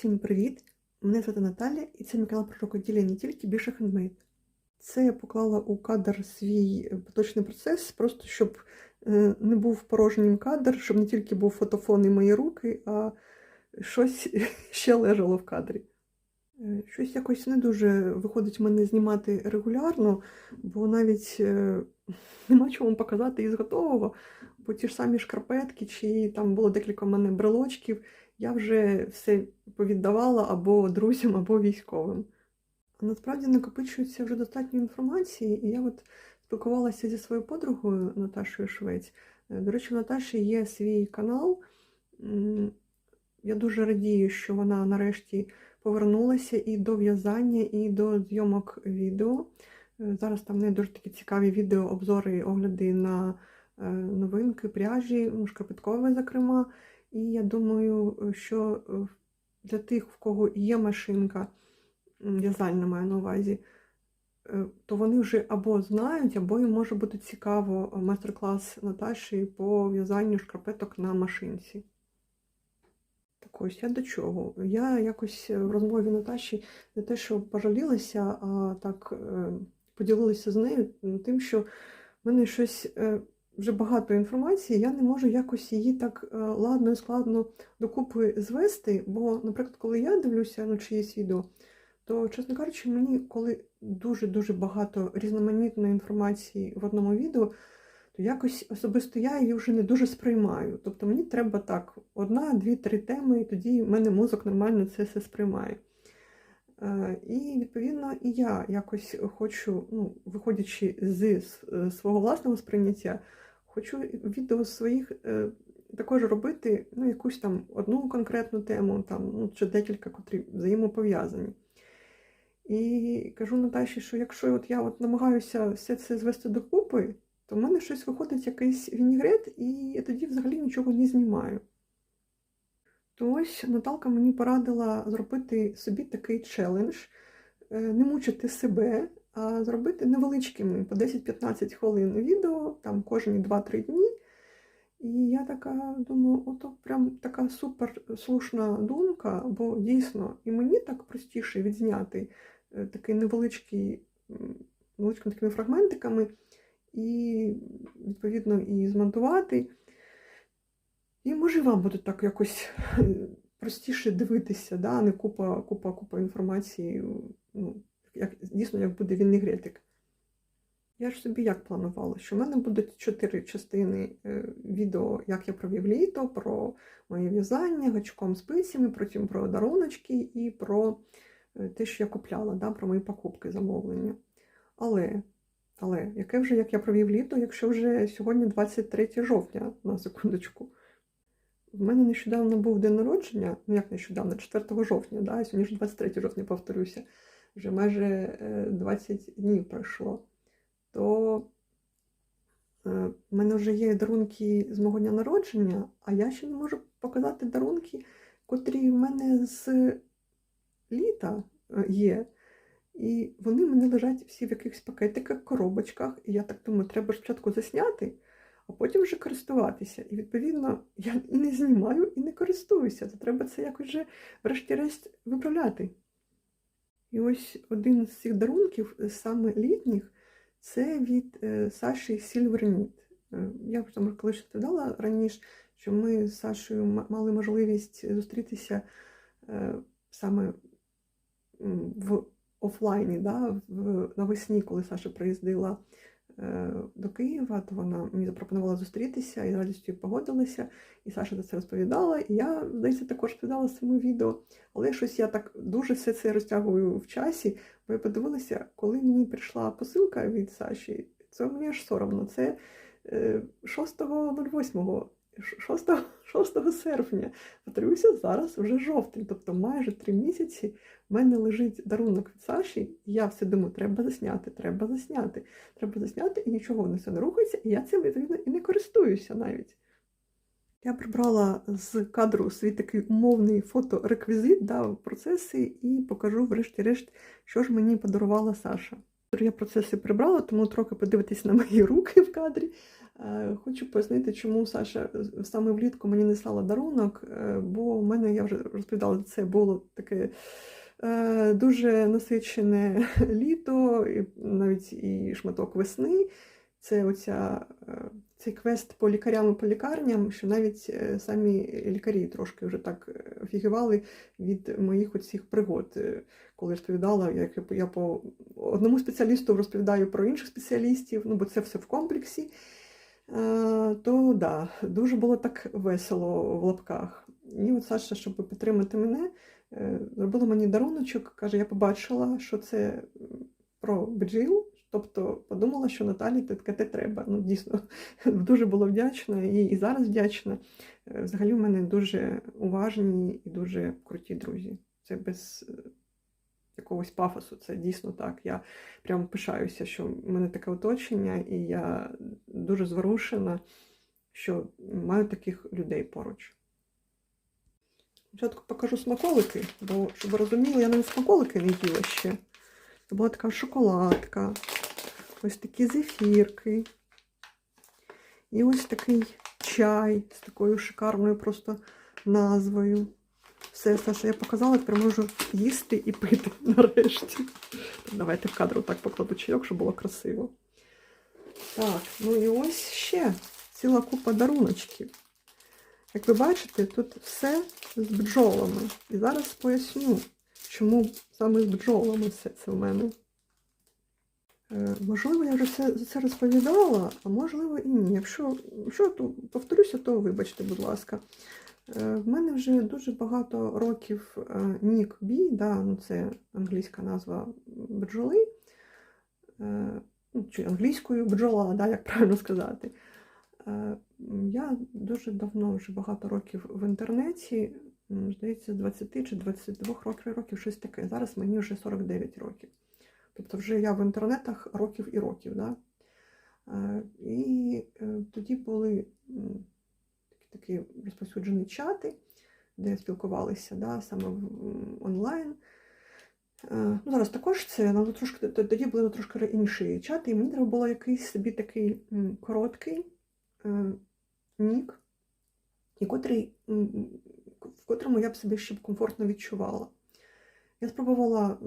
Всім привіт! Мене звати Наталя і це мій канал про рукоділля не тільки більше хендмейд. Це я поклала у кадр свій е, поточний процес, просто щоб е, не був порожнім кадр, щоб не тільки був фотофон і мої руки, а щось ще лежало в кадрі. Е, Щось якось не дуже виходить мене знімати регулярно, бо навіть нема чого вам показати із готового, бо ті ж самі шкарпетки, чи там було декілька в мене брелочків, я вже все повіддавала або друзям, або військовим. Насправді накопичується вже достатньо інформації, і я от спілкувалася зі своєю подругою Наташою Швець. Е, До речі, в Наташі є свій канал. Я дуже радію, що вона нарешті повернулася і до в'язання, і до зйомок відео. Е, Зараз там в неї дуже такі цікаві відео, обзори, огляди на новинки, пряжі, шкарпеткові, зокрема. І я думаю, е, що е, для тих, в кого є машинка, в'язальна маю на увазі, е, то вони вже або знають, або їм може бути цікаво е, майстер-клас Наташі по в'язанню шкарпеток на машинці. Так ось я до чого? Я якось в розмові Наташі не те, що пожалілася, а так е, поділилася з нею тим, що в мене щось е, вже багато інформації, я не можу якось її так е, ладно і складно докупи звести. Бо, наприклад, коли я дивлюся на чиїсь відео, то, чесно кажучи, мені коли дуже-дуже багато різноманітної інформації в одному відео, то якось особисто я її вже не дуже сприймаю. Тобто мені треба так, одна, дві, три теми, і тоді в мене мозок нормально це все сприймає. Е, І відповідно і я якось хочу, ну, виходячи з свого власного сприйняття, хочу відео своїх е, також робити ну, якусь там одну конкретну тему, там, ну, чи декілька, котрі взаємопов'язані. І кажу Наташі, що якщо от я от намагаюся все це звести докупи, то в мене щось виходить якийсь вінігрет, і я тоді взагалі нічого не знімаю. То ось Наталка мені порадила зробити собі такий челендж, е, не мучити себе, зробити невеличкими по 10-15 хвилин відео, там кожні 2-3 дні. І я така думаю, ото прям така супер слушна думка, бо дійсно і мені так простіше відзняти е, такий невеличкий, невеличкими такими фрагментиками, і відповідно і змонтувати. І може вам буде так якось е, простіше дивитися, да? не купа, купа, купа інформації, ну, як, дійсно, як буде вінігретик. Я ж собі як планувала, що в мене будуть чотири частини е, відео, як я провів літо, про моє в'язання, гачком спицями, потім про даруночки і про е, те, що я купляла, да, про мої покупки замовлення. Але, але, яке вже як я провів літо, якщо вже сьогодні 23 жовтня, на секундочку. В мене нещодавно був день народження, ну як нещодавно, 4 жовтня, да, сьогодні ж 23 жовтня, повторюся, вже майже е, 20 днів пройшло. То е, в мене вже є дарунки з мого дня народження, а я ще не можу показати дарунки, котрі в мене з літа е, є. І вони мене лежать всі в якихось пакетиках, коробочках. І я так думаю, треба спочатку засняти, а потім вже користуватися. І відповідно я і не знімаю, і не користуюся. То треба це якось вже, врешті-решт, виправляти. І ось один з цих дарунків, е, саме літніх, це від е, Саші Сільверніт. Е, Я вже там колись розповідала раніше, що ми з Сашою мали можливість зустрітися саме в офлайні, да, навесні, коли Саша приїздила до Києва, то вона мені запропонувала зустрітися і з радістю погодилася. І Саша за це розповідала. І я, здається, також розповідала цьому відео. Але щось я так дуже все це розтягую в часі, бо я подивилася, коли мені прийшла посилка від Саші, це мені аж соромно. Це е, 6.08, 6, 6 серпня. Повторюся, зараз вже жовтень, тобто майже три місяці в мене лежить дарунок від Саші, і я все думаю, треба засняти, треба засняти, треба засняти, і нічого не все не рухається, і я цим відповідно і не користуюся навіть. Я прибрала з кадру свій такий умовний фотореквізит, да, процеси, і покажу, врешті-решт, що ж мені подарувала Саша. Я процеси прибрала, тому трохи подивитись на мої руки в кадрі. Е, Хочу пояснити, чому Саша е, саме влітку мені не слала дарунок, е, бо в мене, я вже розповідала, це було таке дуже насичене літо, навіть і шматок весни. Це оця, цей квест по лікарям і по лікарням, що навіть самі лікарі трошки вже так офігівали від моїх оцих пригод. Коли розповідала, як я по одному спеціалісту розповідаю про інших спеціалістів, ну бо це все в комплексі. Е, То да, дуже було так весело в лапках. І от Саша, щоб підтримати мене, е, зробила мені даруночок, каже, я побачила, що це про бджіл, тобто подумала, що Наталі таке треба. Ну, дійсно, дуже була вдячна і, і зараз вдячна. Е, Взагалі, в мене дуже уважні і дуже круті друзі. Це без якогось пафосу, це дійсно так. Я прям пишаюся, що в мене таке оточення, і я дуже зворушена, що маю таких людей поруч. Спочатку покажу смаколики, бо, щоб ви розуміли, я навіть смаколики не їла ще. Це була така шоколадка, ось такі зефірки. І ось такий чай з такою шикарною просто назвою. Все, Саша, я показала, тепер можу їсти і пити нарешті. Давайте в кадру так покладу чайок, щоб було красиво. Так, ну і ось ще ціла купа даруночків. Як ви бачите, тут все з бджолами. І зараз поясню, чому саме з бджолами все це в мене. Е, Можливо, я вже все це розповідала, а можливо і ні. Якщо, якщо то повторюся, то вибачте, будь ласка. Е, В мене вже дуже багато років е, нік бі, да, ну це англійська назва бджоли, е, ну, чи англійською бджола, да, як правильно сказати. Е, Я дуже давно, вже багато років в інтернеті, здається, 20 чи 22 років, років щось таке. Зараз мені вже 49 років. Тобто вже я в інтернетах років і років. Да? Е, І е, тоді були такі, розповсюджені чати, де спілкувалися да, саме онлайн. Е, Ну, зараз також це, але трошки тоді були трошки інші чати, і мені треба було якийсь собі такий короткий е, нік, і котрий, в котрому я б себе ще комфортно відчувала. Я спробувала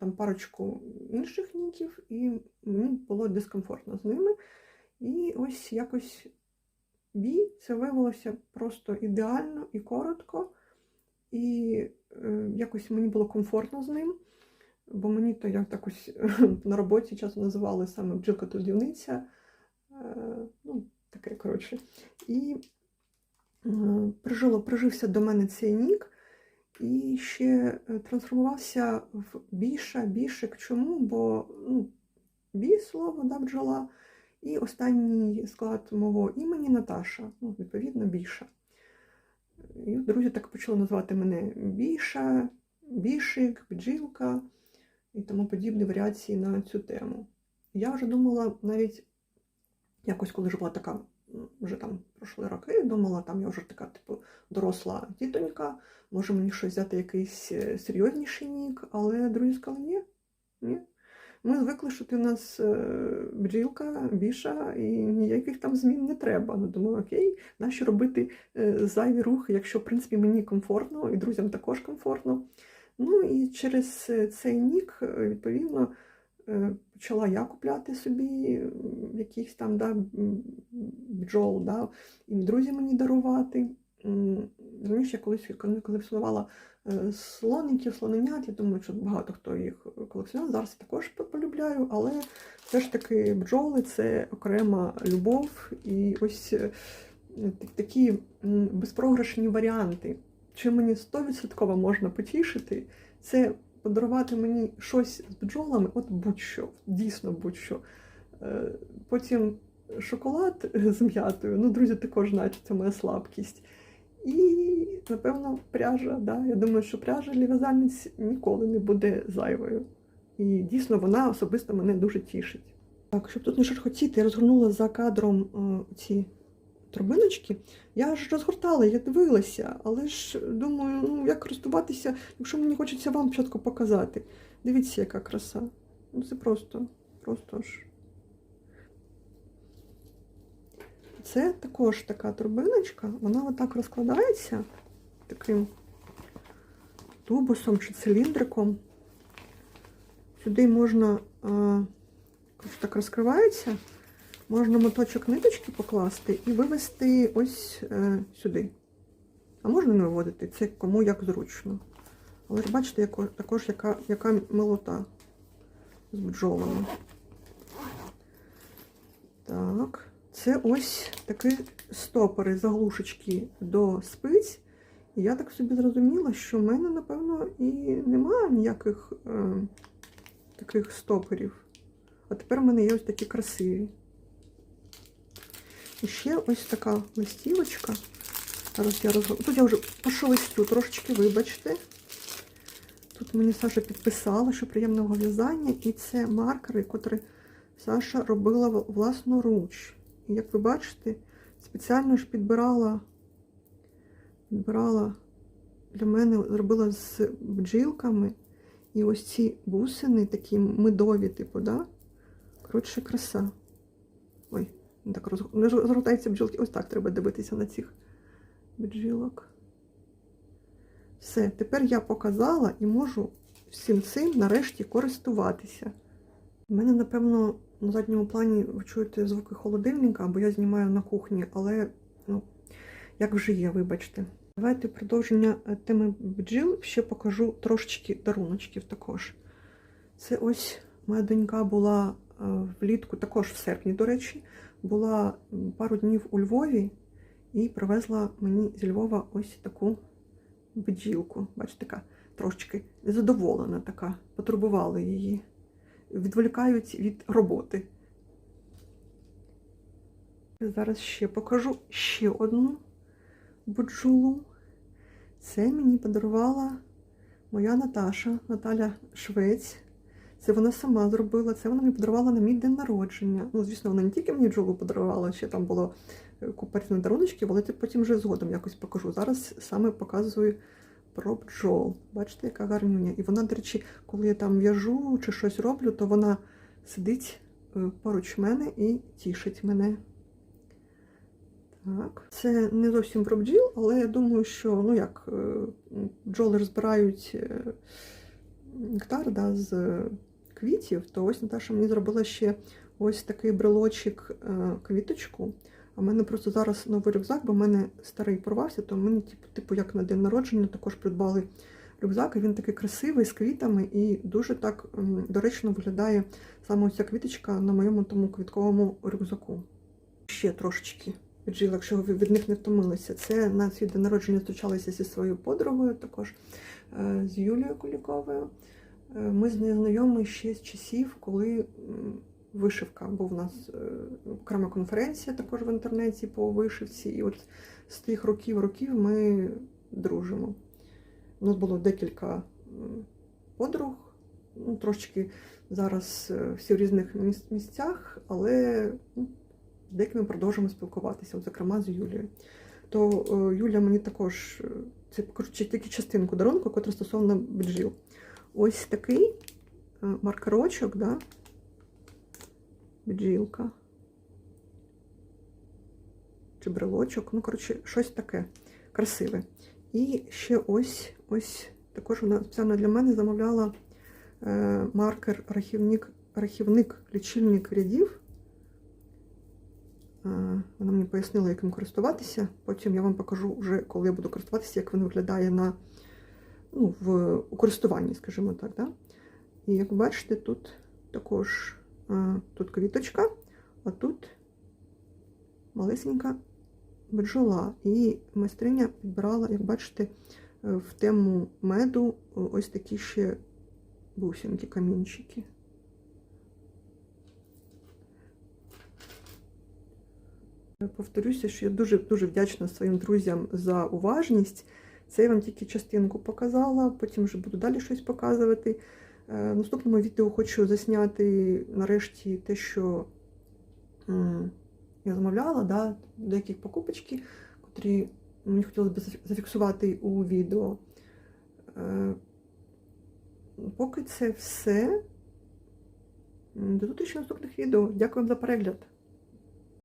там парочку інших ніків, і мені було дискомфортно з ними. І ось якось бі це виявилося просто ідеально і коротко, і е, якось мені було комфортно з ним. Бо мені то як так ось на роботі часто називали саме бджілка трудівниця. Е, ну, таке, коротше. І е, прижило, прижився до мене цей нік і ще е, трансформувався в біша, бішик. Чому? Бо ну, бі слово, да, бджола, і останній склад мого імені Наташа, ну, відповідно, біша. І друзі так почали називати мене біша, бішик, бджілка і тому подібні варіації на цю тему. Я вже думала навіть якось, коли ж була така, вже там пройшли роки, думала, там я вже така, типу, доросла тітонька, може мені щось взяти якийсь е, серйозніший нік, але друзі сказали, ні, ні. Ми звикли, що ти у нас е, бджілка, біша, і ніяких там змін не треба. Ну, думаю, окей, нащо робити е, зайві рухи, якщо, в принципі, мені комфортно, і друзям також комфортно. Ну і через е, цей нік, відповідно, почала я купляти собі якісь там да, бджол, да, і друзі мені дарувати. Раніше я колись коли- колекціонувала слоників, слоненят, я думаю, що багато хто їх колекціонував. Зараз також полюбляю, але все ж таки бджоли це окрема любов і ось е, такі безпрограшні варіанти. Чи мені 100% можна потішити, це подарувати мені щось з бджолами, от будь-що, дійсно будь-що. Е, Потім шоколад з м'ятою. Ну, друзі, також знають, це моя слабкість. І, напевно, пряжа. Да? Я думаю, що пряжа для в'язальниць ніколи не буде зайвою. І дійсно вона особисто мене дуже тішить. Так, щоб тут не шархотіти, я розгорнула за кадром е, ці торбиночки. Я ж розгортала, я дивилася, але ж думаю, ну як користуватися, якщо мені хочеться вам спочатку показати. Дивіться, яка краса. Ну це просто, просто ж. Це також така турбиночка, вона отак розкладається таким тубусом чи циліндриком. Сюди можна, а, ось так розкривається, можна моточок ниточки покласти і вивести ось е, сюди. А можна не виводити, це кому як зручно. Але ж бачите, також яка, яка милота з бджолами. Так, це ось такі стопори, заглушечки до спиць. І я так собі зрозуміла, що в мене, напевно, і немає ніяких е, таких стоперів. А тепер в мене є ось такі красиві. І ще ось така листівочка. Зараз я розгорну. Тут я вже пошелестю трошечки, вибачте. Тут мені Саша підписала, що приємного в'язання, і це маркери, котрі Саша робила власноруч. І як ви бачите, спеціально ж підбирала, підбирала для мене, зробила з бджілками. І ось ці бусини такі медові, типу, да? Коротше, краса. Ой, так роз... розгортаються бджілки. Ось так треба дивитися на цих бджілок. Все, тепер я показала і можу всім цим нарешті користуватися. У мене, напевно, на задньому плані ви чуєте звуки холодильника, бо я знімаю на кухні, але ну, як вже є, вибачте. Давайте продовження е, теми бджіл ще покажу трошечки даруночків також. Це ось моя донька була е, влітку, також в серпні, до речі, була пару днів у Львові і привезла мені зі Львова ось таку бджілку. Бачите, така трошечки незадоволена така, потурбували її. Відволікають від роботи. Зараз ще покажу ще одну бджолу. Це мені подарувала моя Наташа, Наталя Швець. Це вона сама зробила, це вона мені подарувала на мій день народження. Ну, звісно, вона не тільки мені бджолу подарувала, ще там було купа різних даруночків, але це потім вже згодом якось покажу. Зараз саме показую про бджол. Бачите, яка гарнюня. І вона, до речі, коли я там в'яжу чи щось роблю, то вона сидить е, поруч мене і тішить мене. Так, це не зовсім про бджіл, але я думаю, що ну як е, бджоли розбирають е, нектар да, з квітів, то ось Наташа мені зробила ще ось такий брелочок квіточку. А в мене просто зараз новий рюкзак, бо в мене старий порвався, то мені, типу, типу, як на день народження, також придбали рюкзак. і Він такий красивий з квітами і дуже так доречно виглядає саме ця квіточка на моєму тому квітковому рюкзаку. Ще трошечки віджила, якщо ви від них не втомилися. Це на свій день народження зустрічалися зі своєю подругою, також е, з Юлією Куліковою. Е, ми з нею знайомі ще з часів, коли вишивка. Був у нас е, окрема конференція також в інтернеті по вишивці. І от з тих років років ми дружимо. У нас було декілька подруг, ну, трошечки зараз всі в різних місцях, але ну, деякими продовжуємо спілкуватися, от, зокрема з Юлією. То е, Юля мені також це покажу тільки частинку дарунку, котра стосовно бджіл. Ось такий маркерочок, да, бджілка. Чи брелочок, ну, коротше, щось таке красиве. І ще ось ось також вона спеціально для мене замовляла е, маркер рахівник, рахівник лічильник рядів. Е, вона мені пояснила, як їм користуватися. Потім я вам покажу вже, коли я буду користуватися, як він виглядає на, ну, в у користуванні, скажімо так. Да? І як бачите, тут також тут квіточка, а тут малесенька бджола. І майстриня підбирала, як бачите, в тему меду ось такі ще бусинки, камінчики. Повторюся, що я дуже-дуже вдячна своїм друзям за уважність. Це я вам тільки частинку показала, потім вже буду далі щось показувати. Е, в наступному відео хочу засняти нарешті те, що я замовляла, да, деякі покупочки, котрі мені хотілося б зафіксувати у відео. Е, поки це все. До зустрічі наступних відео. Дякую за перегляд.